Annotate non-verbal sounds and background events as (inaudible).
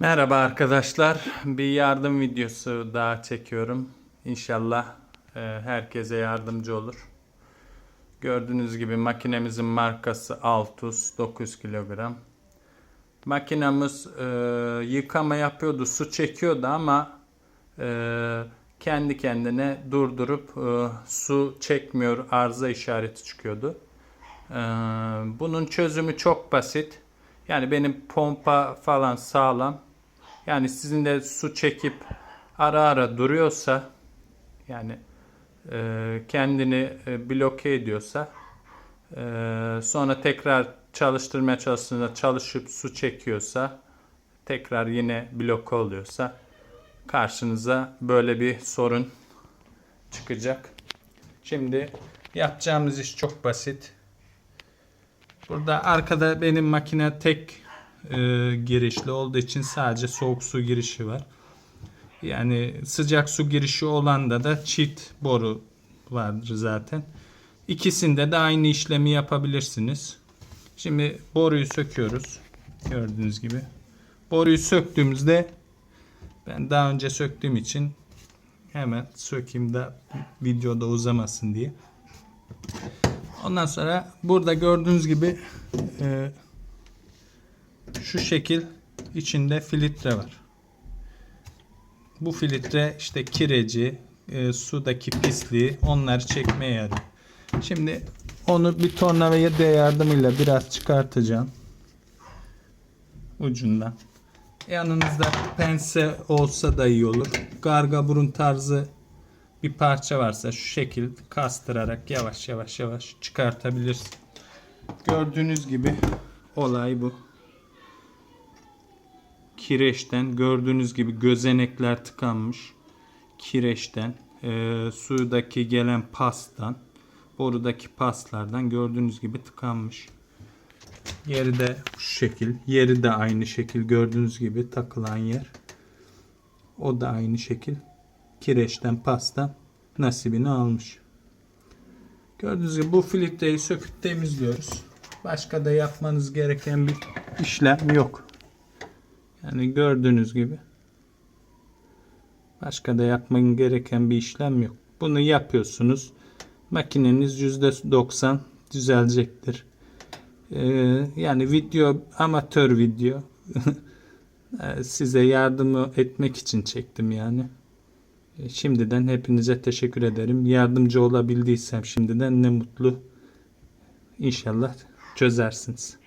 Merhaba arkadaşlar. Bir yardım videosu daha çekiyorum. İnşallah e, herkese yardımcı olur. Gördüğünüz gibi makinemizin markası Altus 9 kilogram. Makinamız e, yıkama yapıyordu, su çekiyordu ama e, kendi kendine durdurup e, su çekmiyor, arıza işareti çıkıyordu. E, bunun çözümü çok basit. Yani benim pompa falan sağlam. Yani sizin de su çekip ara ara duruyorsa yani e, kendini e, bloke ediyorsa e, sonra tekrar çalıştırmaya çalıştığında çalışıp su çekiyorsa tekrar yine bloke oluyorsa karşınıza böyle bir sorun çıkacak. Şimdi yapacağımız iş çok basit. Burada arkada benim makine tek e, girişli olduğu için sadece soğuk su girişi var. Yani sıcak su girişi olanda da çift boru vardır zaten. İkisinde de aynı işlemi yapabilirsiniz. Şimdi boruyu söküyoruz. Gördüğünüz gibi. Boruyu söktüğümüzde ben daha önce söktüğüm için hemen sökeyim de videoda uzamasın diye. Ondan sonra burada gördüğünüz gibi e, şu şekil içinde filtre var. Bu filtre işte kireci, e, sudaki pisliği onları çekmeye yarıyor. Şimdi onu bir tornavida yardımıyla biraz çıkartacağım. Ucundan. Yanınızda pense olsa da iyi olur. Garga burun tarzı bir parça varsa şu şekil kastırarak yavaş yavaş yavaş çıkartabilirsin. Gördüğünüz gibi olay bu. Kireçten gördüğünüz gibi gözenekler tıkanmış. Kireçten e, sudaki gelen pastan borudaki paslardan gördüğünüz gibi tıkanmış. Yeri de şu şekil. Yeri de aynı şekil gördüğünüz gibi takılan yer. O da aynı şekil kireçten pasta nasibini almış. Gördüğünüz gibi bu filtreyi söküp temizliyoruz. Başka da yapmanız gereken bir işlem yok. Yani gördüğünüz gibi başka da yapmanız gereken bir işlem yok. Bunu yapıyorsunuz. Makineniz %90 düzelecektir. Ee, yani video amatör video. (laughs) Size yardım etmek için çektim yani. Şimdiden hepinize teşekkür ederim. Yardımcı olabildiysem şimdiden ne mutlu. İnşallah çözersiniz.